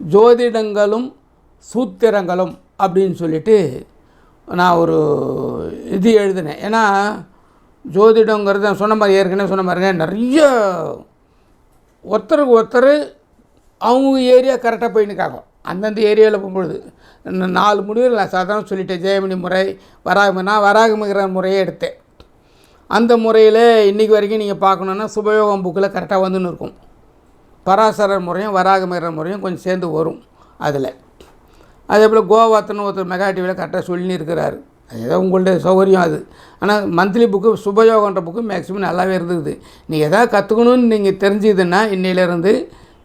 ஜோதிடங்களும் சூத்திரங்களும் அப்படின்னு சொல்லிட்டு நான் ஒரு இது எழுதினேன். ஏன்னா ஜோதிடங்கிறது சொன்ன மாதிரி ஏற்கனவே சொன்ன மாதிரிங்க நிறைய ஒருத்தருக்கு ஒருத்தர் அவங்க ஏரியா கரெக்டாக போயின்னுக்காங்க அந்தந்த ஏரியாவில் போகும்பொழுது நாலு முடிவுகள் நான் சாதாரண சொல்லிட்டேன். ஜெயமணி முறை வராக நான் வராகமிகிற முறையே எடுத்தேன். அந்த முறையில் இன்றைக்கி வரைக்கும் நீங்கள் பார்க்கணுன்னா சுபயோகம் புக்கில் கரெக்டாக வந்துன்னு இருக்கும். பராசரர் முறையும் வராகமிகிற முறையும் கொஞ்சம் சேர்ந்து வரும் அதில். அதே போல் கோவாத்தன்னு ஒருத்தர் மெகா டிவியில் கரெக்டாக சொல்லின்னு இருக்கிறாரு ஏதோ உங்களுடைய சௌகரியம் அது. ஆனால் மந்த்லி புக்கு சுபயோகன்ற புக்கு மேக்ஸிமம் நல்லாவே இருந்தது. நீங்கள் எதாவது கற்றுக்கணும்னு நீங்கள் தெரிஞ்சுதுன்னா இன்னையிலேருந்து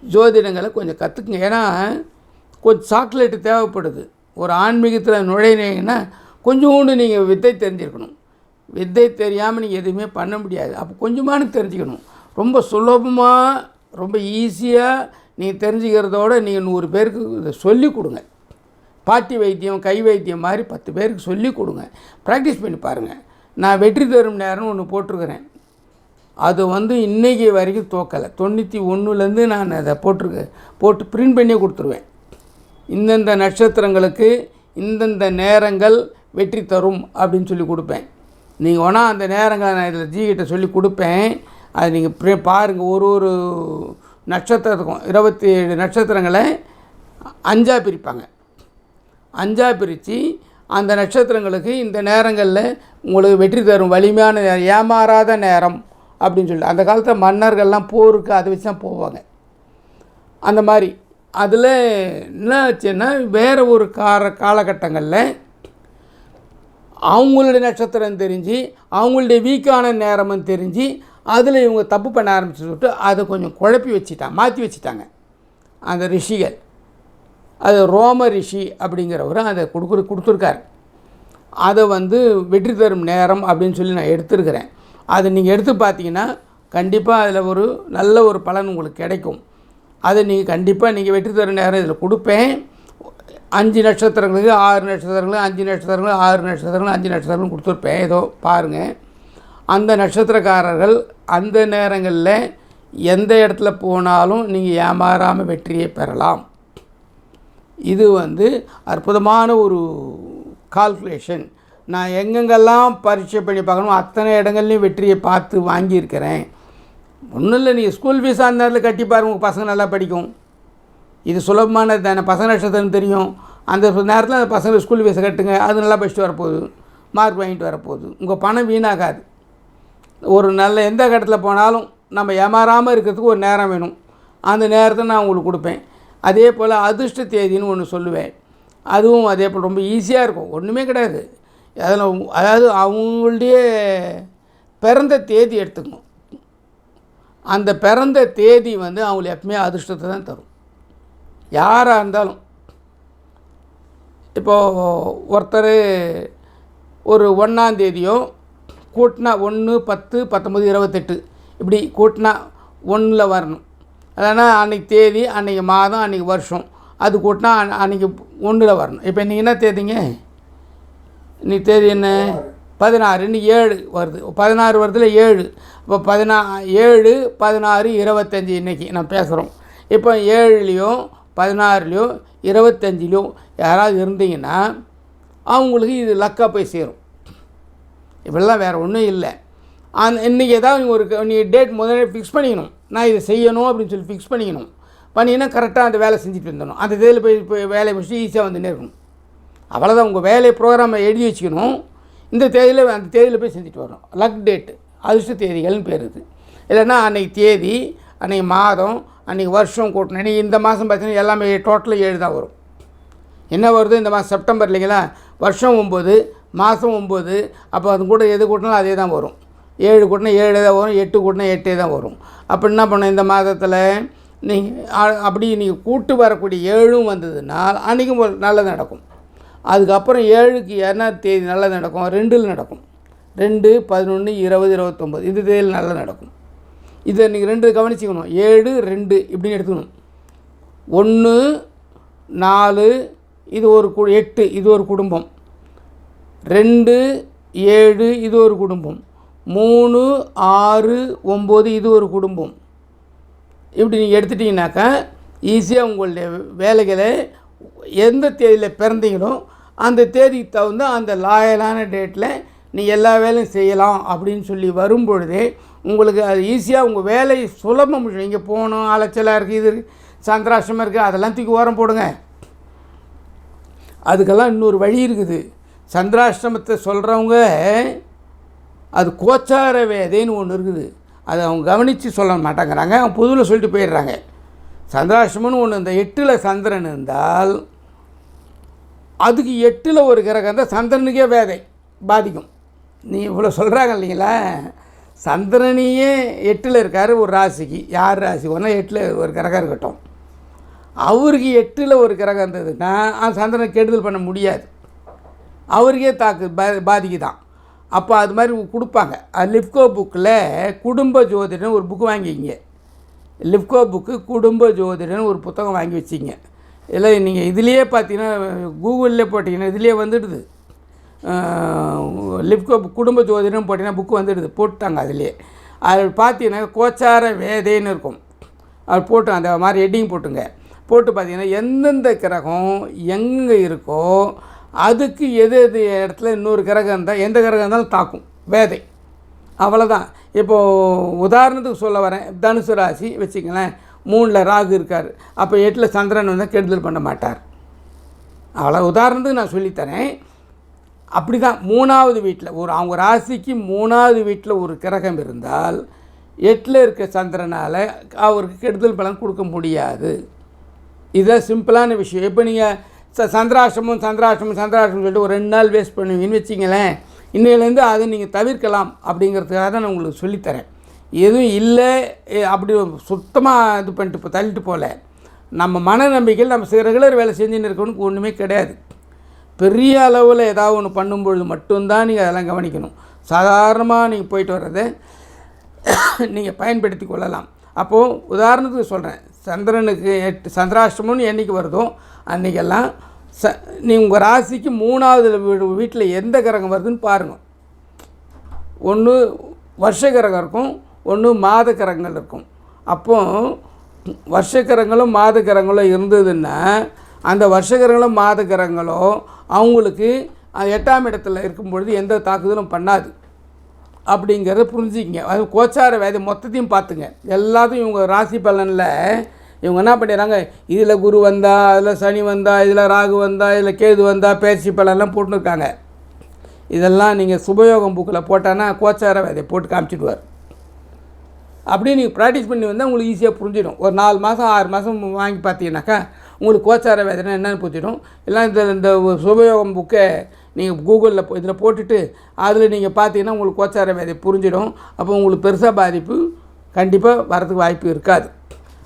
ஜோதிடங்களை கொஞ்சம் கற்றுக்குங்க. ஏன்னா கொஞ்சம் சாக்லேட்டு தேவைப்படுது. ஒரு ஆன்மீகத்தில் நுழையினீங்கன்னா கொஞ்சோண்டு நீங்கள் வித்தை தெரிஞ்சிருக்கணும். வித்தை தெரியாமல் நீங்கள் எதுவுமே பண்ண முடியாது. அப்போ கொஞ்சமானு தெரிஞ்சுக்கணும். ரொம்ப சுலபமாக ரொம்ப ஈஸியாக நீங்கள் தெரிஞ்சுக்கிறதோட நீங்கள் நூறு பேருக்கு இதை சொல்லிக் கொடுங்க. பாட்டி வைத்தியம் கை வைத்தியம் மாதிரி பத்து பேருக்கு சொல்லிக் கொடுங்க. ப்ராக்டிஸ் பண்ணி பாருங்கள் நான் வெற்றி தரும் நேரம்னு ஒன்று போட்டிருக்கிறேன். அது வந்து இன்றைக்கி வரைக்கும் தோக்கலை. தொண்ணூற்றி ஒன்றுலேருந்து நான் அதை போட்டிருக்க போட்டு பிரிண்ட் பண்ணி கொடுத்துருவேன். இந்தந்த நட்சத்திரங்களுக்கு இந்தந்த நேரங்கள் வெற்றி தரும் அப்படின்னு சொல்லி கொடுப்பேன். நீங்கள் வேணால் அந்த நேரங்களை நான் இதில் ஜிகிட்ட சொல்லி கொடுப்பேன். அது நீங்கள் ப்ரே பாருங்கள் ஒரு ஒரு நட்சத்திரத்துக்கும் இருபத்தி ஏழு நட்சத்திரங்களை அஞ்சாக பிரிப்பாங்க. அஞ்சாக பிரித்து அந்த நட்சத்திரங்களுக்கு இந்த நேரங்களில் உங்களுக்கு வெற்றி தரும் வலிமையான நேரம் ஏமாறாத நேரம் அப்படின்னு சொல்லி. அந்த காலத்தில் மன்னர்கள்லாம் போருக்கு அதை வச்சு தான் போவாங்க. அந்த மாதிரி. அதில் என்ன ஆச்சுன்னா வேறு ஒரு கார காலகட்டங்களில் அவங்களுடைய நட்சத்திரம் தெரிஞ்சு அவங்களுடைய வீக்கான நேரமும் தெரிஞ்சு அதில் இவங்க தப்பு பண்ண ஆரம்பிச்சு சொல்லிட்டு அதை கொஞ்சம் குழப்பி வச்சுட்டாங்க மாற்றி வச்சுட்டாங்க. அந்த ரிஷிகள். அது ரோம ரிஷி அப்படிங்கிறவர் அதை கொடுக்குற கொடுத்துருக்காரு. அதை வந்து வெற்றி தரும் நேரம் அப்படின்னு சொல்லி நான் எடுத்திருக்கிறேன். அதை நீங்கள் எடுத்து பார்த்தீங்கன்னா கண்டிப்பாக அதில் ஒரு நல்ல ஒரு பலன் உங்களுக்கு கிடைக்கும். அதை நீங்கள் கண்டிப்பாக நீங்கள் வெற்றி தரும் நேரம் இதில் கொடுப்பேன். அஞ்சு நட்சத்திரங்களுக்கு ஆறு நட்சத்திரங்களும் அஞ்சு நட்சத்திரங்கள் ஆறு நட்சத்திரங்கள் அஞ்சு நட்சத்திரங்கள் கொடுத்துருப்பேன். ஏதோ பாருங்கள் அந்த நட்சத்திரக்காரர்கள் அந்த நேரங்களில் எந்த இடத்துல போனாலும் நீங்கள் ஏமாறாமல் வெற்றியை பெறலாம். இது வந்து அற்புதமான ஒரு கால்குலேஷன் நான் எங்கெங்கெல்லாம் பரீட்சை பண்ணி பார்க்கணும் அத்தனை இடங்கள்லையும் வெற்றியை பார்த்து வாங்கியிருக்கிறேன். ஒன்றும் இல்லை நீங்கள் ஸ்கூல் ஃபீஸ் அந்த நேரத்தில் கட்டி பாருங்க உங்கள் பசங்க நல்லா படிக்கும். இது சுலபமானது தானே பசங்க நட்சத்திரம் தெரியும். அந்த நேரத்தில் அந்த பசங்க ஸ்கூல் ஃபீஸை கட்டுங்க அது நல்லா படிச்சுட்டு வரப்போகுது மார்க் வாங்கிட்டு வரப்போகுது. உங்கள் பணம் வீணாகாது. ஒரு நல்ல எந்த கட்டத்தில் போனாலும் நம்ம ஏமாறாமல் இருக்கிறதுக்கு ஒரு நேரம் வேணும். அந்த நேரத்தை நான் உங்களுக்கு கொடுப்பேன். அதே போல் அதிர்ஷ்ட தேதின்னு ஒன்று சொல்லுவேன். அதுவும் அதே போல் ரொம்ப ஈஸியாக இருக்கும். ஒன்றுமே கிடையாது. அதில் அதாவது அவங்களுடைய பிறந்த தேதி எடுத்துக்கணும். அந்த பிறந்த தேதி வந்து அவங்களுக்கு எப்பவுமே அதிர்ஷ்டத்தை தான் தரும். யாராக இருந்தாலும். இப்போது ஒருத்தர் ஒரு ஒன்றாந்தேதியும் கூட்டினா ஒன்று பத்து பத்தொம்பது இருபத்தெட்டு. இப்படி கூட்டினா ஒன்றில் வரணும். அதனா அன்றைக்கி தேதி அன்றைக்கி மாதம் அன்றைக்கி வருஷம். அது கூட்டினா அன் அன்றைக்கி ஒன்றில் வரணும். இப்போ இன்றைக்கி என்ன தேதிங்க? நீ தேதி என்ன? பதினாறு. இன்னும் ஏழு வருது. பதினாறு வருதுல ஏழு. இப்போ பதினா ஏழு பதினாறு இருபத்தஞ்சி இன்றைக்கி நான் பேசுகிறோம். இப்போ ஏழுலேயும் பதினாறுலேயும் இருபத்தஞ்சிலையும் யாராவது இருந்தீங்கன்னா அவங்களுக்கு இது லக்காக போய் சேரும். இப்படிலாம் வேறு ஒன்றும் இல்லை. அந்த இன்றைக்கி ஏதாவது ஒரு நீங்கள் டேட் முதல்ல ஃபிக்ஸ் பண்ணிக்கணும். நான் இதை செய்யணும் அப்படின்னு சொல்லி ஃபிக்ஸ் பண்ணிக்கணும். பண்ணிங்கன்னா கரெக்டாக அந்த வேலை செஞ்சுட்டு வந்துடணும் அந்த இதில் போய் போய் வேலையை முடிச்சுட்டு ஈஸியாக வந்துட்டே இருக்கணும். அவ்வளோதான் உங்கள் வேலை ப்ரோக்ராமை எழுதி வச்சுக்கணும். இந்த தேதியில் அந்த தேதியில் போய் செஞ்சுட்டு வரணும். லக் டேட்டு அதிர்ஷ்ட தேதிகள்னு பேர் இது. இல்லைன்னா அன்றைக்கி தேதி அன்றைக்கி மாதம் அன்றைக்கி வருஷம் கூட்டணும் இன்றைக்கி இந்த மாதம் பார்த்தீங்கன்னா எல்லாமே டோட்டலாக ஏழு தான் வரும். என்ன வருது? இந்த மாதம் செப்டம்பர் இல்லைங்களா? வருஷம் ஒம்பது மாதம் ஒம்பது அப்போ அது கூட எது கூட்டினாலும் அதே தான் வரும். ஏழு கூட்டினா ஏழு தான் வரும் எட்டு கூட்டினா எட்டே தான் வரும். அப்போ என்ன பண்ணும் இந்த மாதத்தில்? நீங்கள் அப்படி நீங்கள் கூட்டு வரக்கூடிய ஏழும் வந்ததுன்னா அன்றைக்கும் நல்லது நடக்கும். அதுக்கப்புறம் ஏழுக்கு என்ன தேதி நல்லது நடக்கும் ரெண்டில் நடக்கும். ரெண்டு பதினொன்று இருபது இருபத்தொம்பது இந்த தேதியில் நல்லா நடக்கும். இதை நீங்கள் ரெண்டு கவனிச்சிக்கணும். ஏழு ரெண்டு இப்படின்னு எடுத்துக்கணும். ஒன்று நாலு இது ஒரு கு எட்டு இது ஒரு குடும்பம். ரெண்டு ஏழு இது ஒரு குடும்பம். மூணு ஆறு ஒம்பது இது ஒரு குடும்பம். இப்படி நீங்கள் எடுத்துட்டிங்கனாக்கா ஈஸியாக உங்களுடைய வேலைகளை எந்த தேதியில் பிறந்தீங்களோ அந்த தேதிக்கு தகுந்த அந்த லாயலான டேட்டில் நீ எல்லா வேலையும் செய்யலாம் அப்படின்னு சொல்லி வரும் பொழுதே உங்களுக்கு அது ஈஸியாக உங்கள் வேலை சுலபம் இங்கே போகணும் அலைச்சலாக இருக்குது இது இருக்கு, இருக்குது அதெல்லாம் தூக்கி ஓரம் போடுங்க. அதுக்கெல்லாம் இன்னொரு வழி இருக்குது. சந்திராஷ்டமத்தை சொல்கிறவங்க அது கோச்சார வேதைன்னு ஒன்று இருக்குது. அதை அவங்க கவனித்து சொல்ல மாட்டேங்கிறாங்க. அவங்க புதுவில் சொல்லிட்டு போயிடுறாங்க. சந்திராஷ்டிரமம்னு ஒன்று இந்த எட்டில் சந்திரன் இருந்தால் அதுக்கு எட்டில் ஒரு கிரகம் தான் சந்திரனுக்கே வேதை பாதிக்கும். நீ இவ்வளோ சொல்கிறாங்க இல்லைங்களா? சந்திரனையே எட்டில் இருக்கார் ஒரு ராசிக்கு. யார் ராசி? ஒன்றா எட்டில் ஒரு கிரகம் இருக்கட்டும். அவருக்கு எட்டில் ஒரு கிரகம் இருந்ததுன்னா சந்திரனை கெடுதல் பண்ண முடியாது. அவருக்கே தாக்கு பா பாதிக்குதான். அப்போ அது மாதிரி கொடுப்பாங்க. அது லிப்கோ புக்கில் குடும்ப ஜோதிடம்னு ஒரு புக்கு வாங்கிக்கிங்க. லிப்கோ புக்கு குடும்ப ஜோதிடம்னு ஒரு புத்தகம் வாங்கி வச்சிங்க. இல்லை நீங்கள் இதுலேயே பார்த்தீங்கன்னா கூகுளில் போட்டிங்கன்னா இதுலேயே வந்துடுது. லிப்கோ புக் குடும்ப ஜோதிடம் போட்டிங்கன்னா புக்கு வந்துடுது. போட்டாங்க அதுலேயே. அது பார்த்தீங்கன்னா கோச்சார வேதைன்னு இருக்கும். அது போட்டு அந்த மாதிரி ஹெட்டிங் போட்டுங்க. போட்டு பார்த்தீங்கன்னா எந்தெந்த கிரகம் எங்கே இருக்கோ அதுக்கு எது எது இடத்துல இன்னொரு கிரகம் இருந்தால் எந்த கிரகம் இருந்தாலும் தாக்கும் வேதை. அவ்வளோதான் இப்போது உதாரணத்துக்கு சொல்ல வரேன். தனுசு ராசி வச்சுங்களேன் மூணில் ராகு இருக்கார். அப்போ எட்டில் சந்திரன் வந்தால் கெடுதல் பண்ண மாட்டார். அவ்வளோ உதாரணத்துக்கு நான் சொல்லித்தரேன். அப்படி தான் மூணாவது வீட்டில் ஒரு அவங்க ராசிக்கு மூணாவது வீட்டில் ஒரு கிரகம் இருந்தால் எட்டில் இருக்க சந்திரனால் அவருக்கு கெடுதல் பலன் கொடுக்க முடியாது. இதுதான் சிம்பிளான விஷயம். இப்போ நீங்கள் ச சந்திராஷ்டமும் சந்திராஷ்டமம் சந்திராஷ்டமம் சொல்லிட்டு ஒரு ரெண்டு நாள் வேஸ்ட் பண்ணுவீங்கன்னு வச்சிங்களேன் இன்னையிலேருந்து அதை நீங்கள் தவிர்க்கலாம் அப்படிங்கிறதுக்காக தான் நான் உங்களுக்கு சொல்லித்தரேன். எதுவும் இல்லை அப்படி சுத்தமாக இது பண்ணிட்டு இப்போ தள்ளிட்டு போகல. நம்ம மன நம்பிக்கையில் நம்ம ரெகுலர் வேலை செஞ்சுன்னு இருக்கணும்னு ஒன்றுமே கிடையாது. பெரிய அளவில் ஏதாவது ஒன்று பண்ணும்பொழுது மட்டும்தான் நீங்கள் அதெல்லாம் கவனிக்கணும். சாதாரணமாக நீங்கள் போயிட்டு வர்றதை நீங்கள் பயன்படுத்தி கொள்ளலாம். அப்போது உதாரணத்துக்கு சொல்கிறேன் சந்திரனுக்கு எட்டு சந்திராஷ்டமம்னு என்றைக்கு வருதோ அன்றைக்கெல்லாம் ச நீ உங்கள் ராசிக்கு மூணாவது வீடு வீட்டில் எந்த கிரகம் வருதுன்னு பாருங்கள் ஒன்று வருஷ கிரகம் இருக்கும் ஒன்று மாத கிரகங்கள் இருக்கும். அப்போ வருஷ கிரகங்களும் மாத கிரகங்களும் இருந்ததுன்னா அந்த வருஷ கிரகங்களும் மாத கிரகங்களோ அவங்களுக்கு எட்டாம் இடத்துல இருக்கும் பொழுது எந்த தாக்குதலும் பண்ணாது. அப்படிங்கிறத புரிஞ்சுக்கிங்க. அது கோச்சார வேதை மொத்தத்தையும் பார்த்துங்க. எல்லாத்தையும் இவங்க ராசி பலனில் இவங்க என்ன பண்ணிடுறாங்க? இதில் குரு வந்தா அதில் சனி வந்தா இதில் ராகு வந்தா இதில் கேது வந்தா பேச்சு பலன்லாம் போட்டுருக்காங்க. இதெல்லாம் நீங்கள் சுபயோகம் புக்கில் போட்டான்னா கோச்சார வேதையை போட்டு காமிச்சிடுவார். அப்படியே நீங்கள் ப்ராக்டிஸ் பண்ணி வந்தால் உங்களுக்கு ஈஸியாக புரிஞ்சிடும். ஒரு நாலு மாதம் ஆறு மாதம் வாங்கி பார்த்தீங்கன்னாக்கா உங்களுக்கு கோச்சார வேதனை என்னென்னு புரிஞ்சிடும். இல்லை இந்த இந்த சுபயோகம் புக்கை நீங்கள் கூகுளில் இதில் போட்டுட்டு அதில் நீங்கள் பார்த்தீங்கன்னா உங்களுக்கு கோச்சார வேதை புரிஞ்சிடும். அப்போ உங்களுக்கு பெருசாக பாதிப்பு கண்டிப்பாக வரதுக்கு வாய்ப்பு இருக்காது.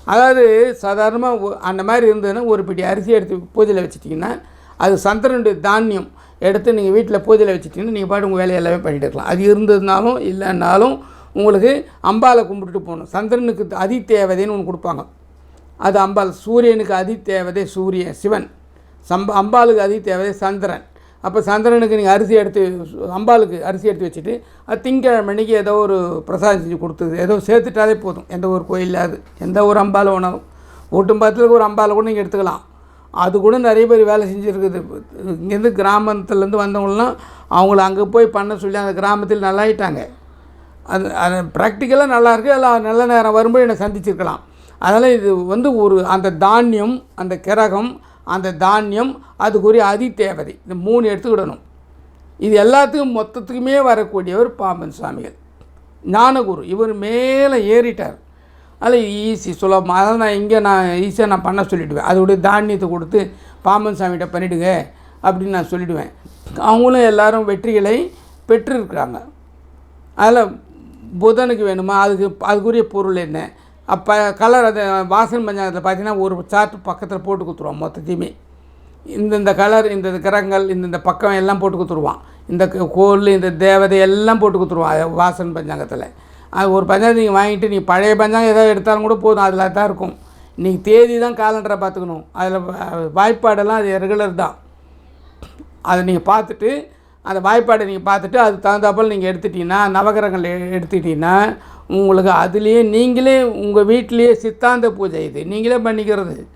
அதாவது சாதாரணமாக அந்த மாதிரி இருந்ததுன்னா ஒரு பிடி அரிசி எடுத்து பூஜையில் வச்சுட்டிங்கன்னா அது சந்திரனுடைய தானியம் எடுத்து நீங்கள் வீட்டில் பூஜையில் வச்சுட்டிங்கன்னா நீங்கள் பாட்டு உங்கள் வேலையை எல்லாமே பண்ணிட்டு இருக்கலாம். அது இருந்ததுனாலும் இல்லைன்னாலும் உங்களுக்கு அம்பாலை கும்பிட்டுட்டு போகணும். சந்திரனுக்கு அதி தேவதைன்னு ஒன்று கொடுப்பாங்க. அது அம்பாள் சூரியனுக்கு அதி தேவதை சூரியன் சிவன். சம்ப அம்பாளுக்கு அதி தேவதை சந்திரன். அப்போ சந்திரனுக்கு நீங்கள் அரிசி எடுத்து அம்பாளுக்கு அரிசி எடுத்து வச்சுட்டு அது திங்கக்கிழமை ஏதோ ஒரு பிரசாதம் செஞ்சு கொடுத்தது. ஏதோ சேர்த்துட்டாலே போதும். எந்த ஒரு கோயிலில் அது எந்த ஒரு அம்பாலை வேணாலும் ஓட்டும் பத்தில் ஒரு அம்பாலை கூட நீங்கள் எடுத்துக்கலாம். அது கூட நிறைய பேர் வேலை செஞ்சுருக்குது. இங்கேருந்து கிராமத்துலேருந்து வந்தவங்களாம் அவங்கள அங்கே போய் பண்ண சொல்லி அந்த கிராமத்தில் நல்லாயிட்டாங்க. அது அது ப்ராக்டிக்கலாக நல்லாயிருக்கு அதில் நல்ல நேரம் வரும்போது என்னை சந்திச்சிருக்கலாம். அதனால் இது வந்து ஒரு அந்த தானியம் அந்த கிரகம் அந்த தானியம் அதுக்குரிய அதி தேவதை இந்த மூணு எடுத்துக்கிடணும். இது எல்லாத்துக்கும் மொத்தத்துக்குமே வரக்கூடியவர் பாம்பன் சுவாமிகள். ஞானகுரு இவர் மேலே ஏறிட்டார். அதில் ஈஸி சுலபமாக அதை நான் இங்கே நான் ஈஸியாக நான் பண்ண சொல்லிவிடுவேன் அதோடைய தானியத்தை கொடுத்து பாம்பன் சாமிகிட்ட பண்ணிவிடுங்க அப்படின்னு நான் சொல்லிவிடுவேன் அவங்களும் எல்லாரும் வெற்றிகளை பெற்றிருக்கிறாங்க. அதில் புதனுக்கு வேணுமா? அதுக்கு அதுக்குரிய பொருள் என்ன? அப்போ கலர் அது வாசல் பஞ்சாங்கத்தில் பார்த்தீங்கன்னா ஒரு சார்ட் பக்கத்தில் போட்டு கொடுத்துருவோம் மொத்தத்தையுமே. இந்தந்த கலர் இந்த கிரகங்கள் இந்தந்த பக்கம் எல்லாம் போட்டு கொடுத்துருவான். இந்த கோல் இந்த தேவதை எல்லாம் போட்டு கொடுத்துருவான் வாசன் பஞ்சாங்கத்தில். அது ஒரு பஞ்சாங்கம் நீங்கள் வாங்கிட்டு நீ பழைய பஞ்சாங்கம் ஏதாவது எடுத்தாலும் கூட போதும் அதில் தான் இருக்கும். நீங்கள் தேதி தான் காலண்டரை பார்த்துக்கணும் அதில் வாய்ப்பாடெல்லாம் அது ரெகுலர் தான். அதை நீங்கள் பார்த்துட்டு அந்த வாய்ப்பாடை நீங்கள் பார்த்துட்டு அதுக்கு தகுந்தாப்பில் நீங்கள் எடுத்துட்டீங்கன்னா நவகிரகங்கள் எடுத்துக்கிட்டிங்கன்னா உங்களுக்கு அதுலேயே நீங்களே உங்கள் வீட்டிலேயே சித்தாந்த பூஜை இது. நீங்களே பண்ணிக்கிறது.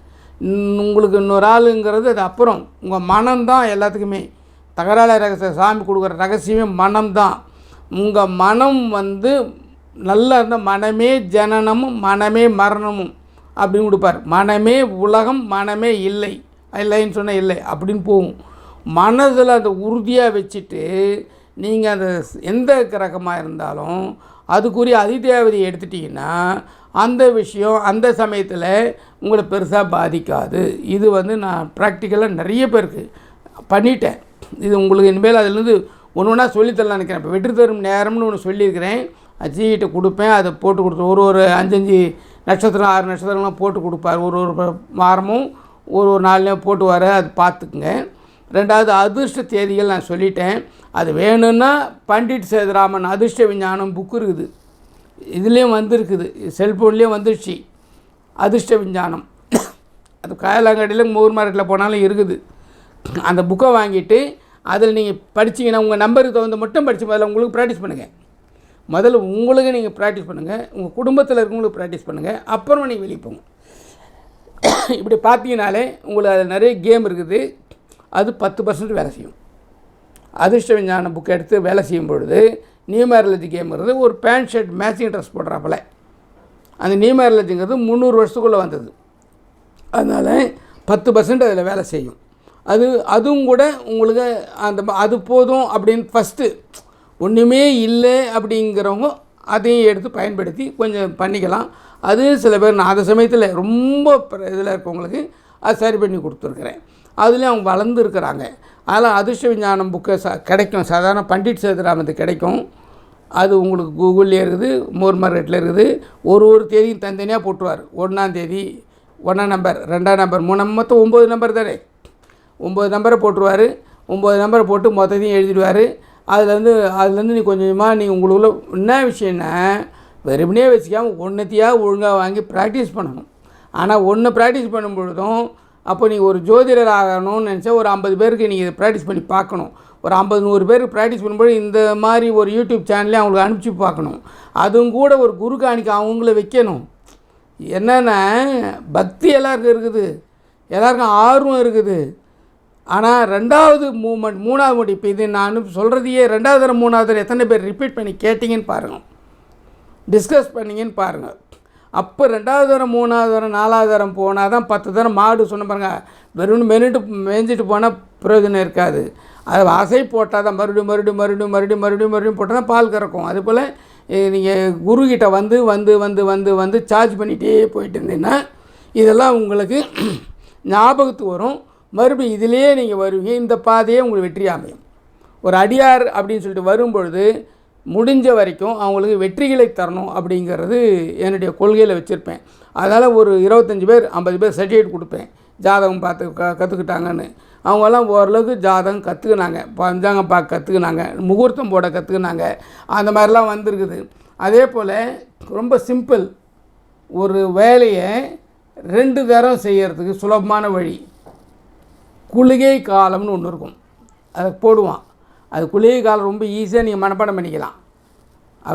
உங்களுக்கு இன்னொரு ஆளுங்கிறது அது அப்புறம். உங்கள் மனம்தான் எல்லாத்துக்குமே. தகராள ரகசிய சாமி கொடுக்குற ரகசியமே மனம்தான். உங்கள் மனம் வந்து நல்லா இருந்தால் மனமே ஜனனமும் மனமே மரணமும் அப்படின்னு கொடுப்பார். மனமே உலகம் மனமே இல்லை. இல்லைன்னு சொன்னால் இல்லை. அப்படின்னு போகும். மனதில் அதை உறுதியாக வச்சுட்டு நீங்கள் அந்த எந்த கிரகமாக இருந்தாலும் அதுக்குரிய அதிதேவதையை எடுத்துட்டிங்கன்னா அந்த விஷயம் அந்த சமயத்தில் உங்களை பெருசாக பாதிக்காது. இது வந்து நான் ப்ராக்டிக்கலாக நிறைய பேருக்கு பண்ணிட்டேன். இது உங்களுக்கு இனிமேல் அதுலேருந்து ஒன்று ஒன்றா சொல்லித்தரலாம் நினைக்கிறேன். இப்போ வெற்றி தரும் நேரம்னு ஒன்று சொல்லியிருக்கிறேன். அஜிகிட்ட கொடுப்பேன். அதை போட்டு கொடுத்து ஒரு ஒரு அஞ்சஞ்சு நட்சத்திரம் ஆறு நட்சத்திரம்லாம் போட்டு கொடுப்பார். ஒரு ஒரு வாரமும் ஒரு ஒரு நாள்லையும் போட்டு வர அது பார்த்துக்குங்க. ரெண்டாவது அதிர்ஷ்ட தேதிகள் நான் சொல்லிட்டேன். அது வேணும்னா பண்டிட் சேதுராமன் அதிர்ஷ்ட விஞ்ஞானம் புக்கு இருக்குது. இதுலேயும் வந்திருக்குது. செல்ஃபோன்லேயும் வந்துருச்சு. அதிர்ஷ்ட விஞ்ஞானம். அது காயலாங்கடியில் மூர் மார்க்கெட்டில் போனாலும் இருக்குது. அந்த புக்கை வாங்கிட்டு அதில் நீங்கள் படிச்சீங்கன்னா உங்கள் நம்பருக்கு தகுந்த மட்டும் படித்து முதல்ல உங்களுக்கு ப்ராக்டிஸ் பண்ணுங்கள் முதல்ல உங்களுக்கு நீங்கள் ப்ராக்டிஸ் பண்ணுங்கள் உங்கள் குடும்பத்தில் இருக்கவங்களுக்கு ப்ராக்டிஸ் பண்ணுங்கள் அப்புறம் நீங்கள் வெளியே போங்க. இப்படி பார்த்தீங்கனாலே உங்களுக்கு அதில் நிறைய கேம் இருக்குது. அது பத்து பர்சன்ட் வேலை செய்யும். அதிர்ஷ்ட விஞ்ஞான புக் எடுத்து வேலை செய்யும் பொழுது நியூமேரலஜி கேம்ங்கிறது ஒரு பேண்ட் ஷர்ட் மேட்சிங் ட்ரெஸ் போடுறாப்புல. அந்த நியூமேரலஜிங்கிறது முந்நூறு வருஷத்துக்குள்ளே வந்தது. அதனால் பத்து பர்சன்ட் அதில் வேலை செய்யும். அது அதுவும் கூட உங்களுக்கு அந்த அது போதும் அப்படின்னு ஃபஸ்ட்டு ஒன்றுமே இல்லை அப்படிங்கிறவங்க அதையும் எடுத்து பயன்படுத்தி கொஞ்சம் பண்ணிக்கலாம். அது சில பேர் நான் அந்த சமயத்தில் ரொம்ப இதில் இருக்கவங்களுக்கு அது சரி பண்ணி கொடுத்துருக்குறேன். அதுலேயும் அவங்க வளர்ந்துருக்குறாங்க அதெல்லாம் அதிர்ஷ்ட விஞ்ஞானம் புக்கு ச கிடைக்கும். சாதாரண பண்டிட் சேதுராமத்து கிடைக்கும். அது உங்களுக்கு கூகுள்லேயே இருக்குது மோர் மார்க்கெட்டில் இருக்குது. ஒரு ஒரு தேதியும் தனித்தனியாக போட்டுருவார். ஒன்றாம் தேதி ஒன்றாம் நம்பர் ரெண்டாம் நம்பர் மூணு மொத்தம் ஒம்பது நம்பர் தானே? ஒம்பது நம்பரை போட்டுருவார். ஒம்பது நம்பரை போட்டு மொத்தத்தையும் எழுதிடுவார். அதுலேருந்து அதுலேருந்து நீ கொஞ்சம் கொஞ்சமாக நீ உங்களுக்குள்ள என்ன விஷயம்னா வெறுமனே வச்சுக்காமல் ஒன்றத்தையாக ஒழுங்காக வாங்கி ப்ராக்டிஸ் பண்ணணும். ஆனால் ஒன்று ப்ராக்டிஸ் பண்ணும் பொழுதும் அப்போ நீங்கள் ஒரு ஜோதிடர் ஆகணும்னு நினச்சா ஒரு ஐம்பது பேருக்கு நீங்கள் இதை ப்ராக்டிஸ் பண்ணி பார்க்கணும். ஒரு ஐம்பது நூறு பேருக்கு ப்ராக்டிஸ் பண்ணும்போது இந்த மாதிரி ஒரு யூடியூப் சேனலே அவங்களுக்கு அனுப்பிச்சு பார்க்கணும். அதுவும் கூட ஒரு குரு காணிக்க அவங்கள வைக்கணும். என்னென்னா பக்தி எல்லாருக்கும் இருக்குது. எல்லாருக்கும் ஆர்வம் இருக்குது. ஆனால் ரெண்டாவது மூமெண்ட் மூணாவது மூடி இப்போ இது நான் சொல்கிறதையே ரெண்டாவது தடவை மூணாவது தடவை எத்தனை பேர் ரிப்பீட் பண்ணி கேட்டிங்கன்னு பாருங்கள் டிஸ்கஸ் பண்ணீங்கன்னு பாருங்கள் அப்போ ரெண்டாவது தரம் மூணாவது தரம் நாலாவது தரம் போனால் தான் பத்து தரம் மாடு சொன்ன பாருங்க. வெறும் மென்னுட்டு மேய்ஞ்சிட்டு போனால் பிரயோஜனம் இருக்காது. அது அசை போட்டால் தான் மறுபடியும் மறுபடியும் மறுபடியும் மறுபடியும் மறுபடியும் மறுபடியும் போட்டால் தான் பால் கறக்கும். அதுபோல் நீங்கள் குருக்கிட்ட வந்து வந்து வந்து வந்து வந்து சார்ஜ் பண்ணிகிட்டே போயிட்டு இருந்தீங்கன்னா இதெல்லாம் உங்களுக்கு ஞாபகத்துக்கு வரும். மறுபடியும் இதிலேயே நீங்கள் வருவீங்க. இந்த பாதையே உங்களுக்கு வெற்றி அமையும். ஒரு அடியார் அப்படின்னு சொல்லிட்டு வரும்பொழுது முடிஞ்ச வரைக்கும் அவங்களுக்கு வெற்றிகளை தரணும் அப்படிங்கிறது என்னுடைய கொள்கையில் வச்சுருப்பேன். அதனால் ஒரு இருபத்தஞ்சி பேர் ஐம்பது பேர் சர்டிஃபிகேட் கொடுப்பேன். ஜாதகம் பார்த்து க கற்றுக்கிட்டாங்கன்னு அவங்கெல்லாம் ஓரளவுக்கு ஜாதகம் கற்றுக்கினாங்க பஞ்சாங்கம் பார்க்க கற்றுக்கினாங்க முகூர்த்தம் போட கற்றுக்கினாங்க அந்த மாதிரிலாம் வந்திருக்குது. அதே போல் ரொம்ப சிம்பிள். ஒரு வேலையை ரெண்டு தரம் செய்கிறதுக்கு சுலபமான வழி. குளிகை காலம்னு ஒன்று இருக்கும். அதை போடுவான். அது குளிகை காலம் ரொம்ப ஈஸியாக நீங்கள் மனப்பாடம் பண்ணிக்கலாம்.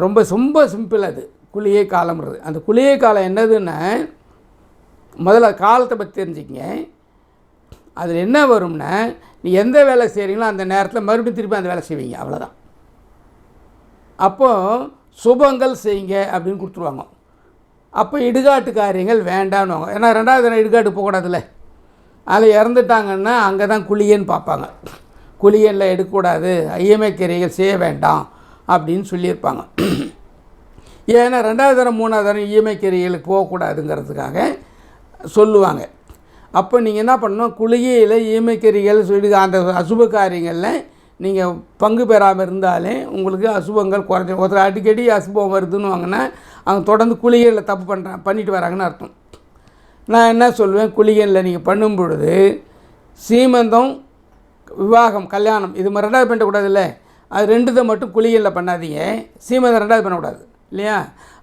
ரொம்ப ரொம்ப சிம்பிள் அது. குளியே காலம்ன்றது அந்த குளியே காலம் என்னதுன்னா முதல்ல காலத்தை பற்றி தெரிஞ்சுக்கங்க. அதில் என்ன வரும்னா நீ எந்த வேலை செய்கிறீங்களோ அந்த நேரத்தில் மறுபடியும் திருப்பி அந்த வேலை செய்வீங்க. அவ்வளோதான் அப்போது சுபங்கள் செய்யுங்க அப்படின்னு கொடுத்துருவாங்க. அப்போ இடுகாட்டு காரியங்கள் வேண்டான்னுவாங்க. ஏன்னா ரெண்டாவது இடுகாட்டு போகக்கூடாதுல்ல. அதில் இறந்துட்டாங்கன்னா அங்கே தான் குளியன்னு பார்ப்பாங்க. குளியனில் எடுக்கக்கூடாது. ஐயமே கிரைகள் செய்ய வேண்டாம். அப்படின்னு சொல்லியிருப்பாங்க. ஏன்னா ரெண்டாவது தரம் மூணாவது தரம் இஎம்ஐ கிரைகளுக்கு போகக்கூடாதுங்கிறதுக்காக சொல்லுவாங்க. அப்போ நீங்கள் என்ன பண்ணணும்? குளிகையில் இஎம்ஐ கிரிகள் சொல்லி அந்த அசுப காரியங்களில் நீங்கள் பங்கு பெறாமல் இருந்தாலே உங்களுக்கு அசுபங்கள் குறைஞ்சி ஒருத்தர் அடிக்கடி அசுபம் வருதுன்னு வாங்கினா அவங்க தொடர்ந்து குளிகையில் தப்பு பண்ணுறாங்க பண்ணிட்டு வராங்கன்னு அர்த்தம். நான் என்ன சொல்லுவேன்? குளிகையில் நீங்கள் பண்ணும் பொழுது சீமந்தம் விவாகம் கல்யாணம் இது மாதிரி ரெண்டாவது பண்ணக்கூடாதுல்ல அது ரெண்டுதை மட்டும் குளிகையில் பண்ணாதீங்க. சீமந்தம் ரெண்டாவது பண்ணக்கூடாது. இல்லையா?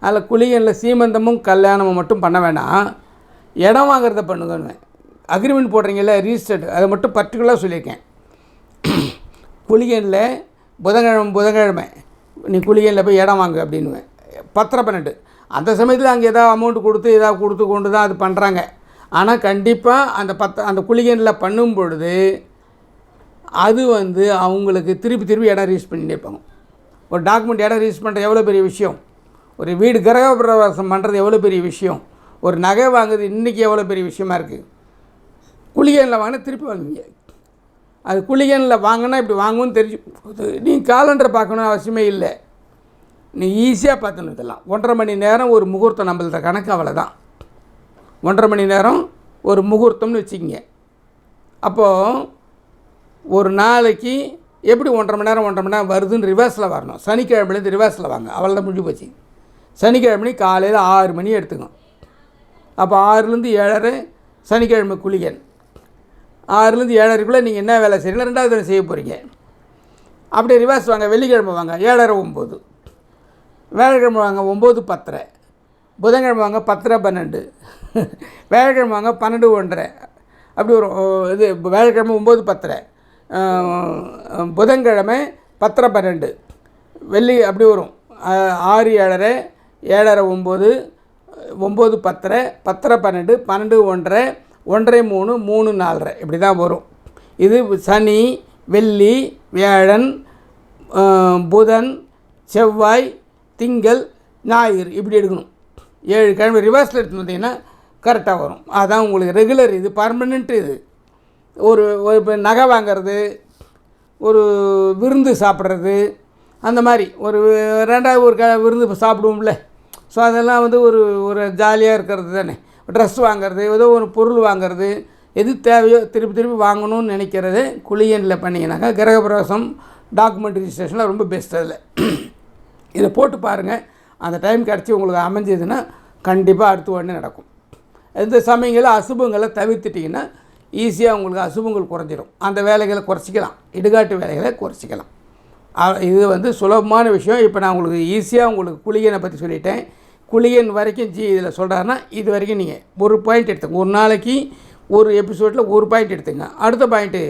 அதில் குளிகையில் சீமந்தமும் கல்யாணமும் மட்டும் பண்ண வேணாம். இடம் வாங்குறத பண்ணுங்கன்னு. அக்ரிமெண்ட் போடுறீங்கல்ல ரிஜிஸ்டர்டு அதை மட்டும் பர்டிகுலராக சொல்லியிருக்கேன். குளிகனில் புதன்கிழமை புதன்கிழமை. நீ குளிகையில் போய் இடம் வாங்கு அப்படின்னுவேன் பத்தரை பன்னெண்டு. அந்த சமயத்தில் அங்கே ஏதாவது அமௌண்ட் கொடுத்து ஏதாவது கொடுத்து கொண்டு தான் அது பண்ணுறாங்க ஆனால் கண்டிப்பாக அந்த பத்த அந்த குளிகனில் பண்ணும் பொழுது அது வந்து அவங்களுக்கு திருப்பி திருப்பி இடம் ரீஸ் பண்ணிட்டே இருப்பாங்க ஒரு டாக்குமெண்ட் இடம் ரீஸ் பண்ணுறது எவ்வளோ பெரிய விஷயம்? ஒரு வீடு கிரகப்பிரவேசம் பண்ணுறது எவ்வளோ பெரிய விஷயம்? ஒரு நகை வாங்குறது இன்றைக்கி எவ்வளோ பெரிய விஷயமா இருக்குது குளிகனில் வாங்கினா திருப்பி வாங்குவீங்க. அது குளிகனில் வாங்கினா இப்படி வாங்குவோன்னு தெரிஞ்சு நீ காலண்டரை பார்க்கணும் அவசியமே இல்லை. நீ ஈஸியாக பார்த்துன்னு இதெல்லாம். ஒன்றரை மணி நேரம் ஒரு முகூர்த்தம் நம்மளத கணக்கு அவ்வளோதான் ஒன்றரை மணி நேரம் ஒரு முகூர்த்தம்னு வச்சுக்கிங்க. அப்போது ஒரு நாளைக்கு எப்படி ஒன்றரை மணி நேரம் ஒன்றரை மணி நேரம் வருதுன்னு ரிவர்ஸில் வரணும். சனிக்கிழமைலேருந்து ரிவர்ஸில் வாங்க. அவ்வளோதான் முடிஞ்சு போச்சு. சனிக்கிழமை காலையில் ஆறு மணி எடுத்துக்கணும் அப்போ ஆறுலேருந்து ஏழரை சனிக்கிழமை குளிகன் ஆறுலேருந்து ஏழரைக்குள்ளே நீங்கள் என்ன வேலை செய்யணும் ரெண்டாவது வேலை செய்ய போகிறீங்க அப்படியே ரிவர்ஸ் வாங்க. வெள்ளிக்கிழமை வாங்க. ஏழரை ஒம்பது வேலைக்கிழமை வாங்க ஒம்பது பத்தரை. புதன்கிழமை வாங்க பத்தரை பன்னெண்டு. வேலைக்கிழமை வாங்க பன்னெண்டு ஒன்றரை. அப்படி ஒரு இது வேலைக்கிழமை ஒம்பது பத்தரை. புதன்கிழமை பத்தரை பன்னெண்டு. வெள்ளி அப்படி வரும். ஆறு ஏழரை ஏழரை ஒம்பது ஒம்பது பத்தரை பத்தரை பன்னெண்டு பன்னெண்டு ஒன்றரை ஒன்றரை மூணு மூணு நாலரை. இப்படி தான் வரும். இது சனி வெள்ளி வியாழன் புதன் செவ்வாய் திங்கள் ஞாயிறு. இப்படி எடுக்கணும். ஏழு கிழமை ரிவர்ஸில் எடுத்து வந்தீங்கன்னா கரெக்டாக வரும். அதான் உங்களுக்கு ரெகுலர் இது பர்மனெண்ட் இது. ஒரு ஒரு இப்போ நகை வாங்கிறது ஒரு விருந்து சாப்பிட்றது அந்த மாதிரி. ஒரு ரெண்டாவது ஒரு க விருந்து சாப்பிடுவோம்ல. ஸோ அதெல்லாம் வந்து ஒரு ஒரு ஜாலியாக இருக்கிறது தானே. ட்ரெஸ் வாங்குறது ஏதோ ஒரு பொருள் வாங்குறது எது தேவையோ திருப்பி திருப்பி வாங்கணும்னு நினைக்கிறது குளியனில் பண்ணிங்கனாக்கா கிரகப்பிரவேசம் டாக்குமெண்ட் ரிஜிஸ்ட்ரேஷனில் ரொம்ப பெஸ்ட் அதில். இதை போட்டு பாருங்கள் அந்த டைம் கிடச்சி உங்களுக்கு அமைஞ்சதுன்னா கண்டிப்பாக அடுத்த உடனே நடக்கும். இந்த சமயங்களில் அசுபங்களை தவிர்த்துட்டிங்கன்னா ஈஸியாக உங்களுக்கு அசுபங்கள் குறைஞ்சிரும். அந்த வேலைகளை குறைச்சிக்கலாம். இடுகாட்டு வேலைகளை குறைச்சிக்கலாம். இது வந்து சுலபமான விஷயம். இப்போ நான் உங்களுக்கு ஈஸியாக உங்களுக்கு குளியனை பற்றி சொல்லிட்டேன். குளியன் வரைக்கும் ஜி இதில் சொல்கிறாருன்னா இது வரைக்கும் நீங்கள் ஒரு பாயிண்ட் எடுத்துங்க. ஒரு நாளைக்கு ஒரு எபிசோடில் ஒரு பாயிண்ட் எடுத்துங்க. அடுத்த பாயிண்ட்டு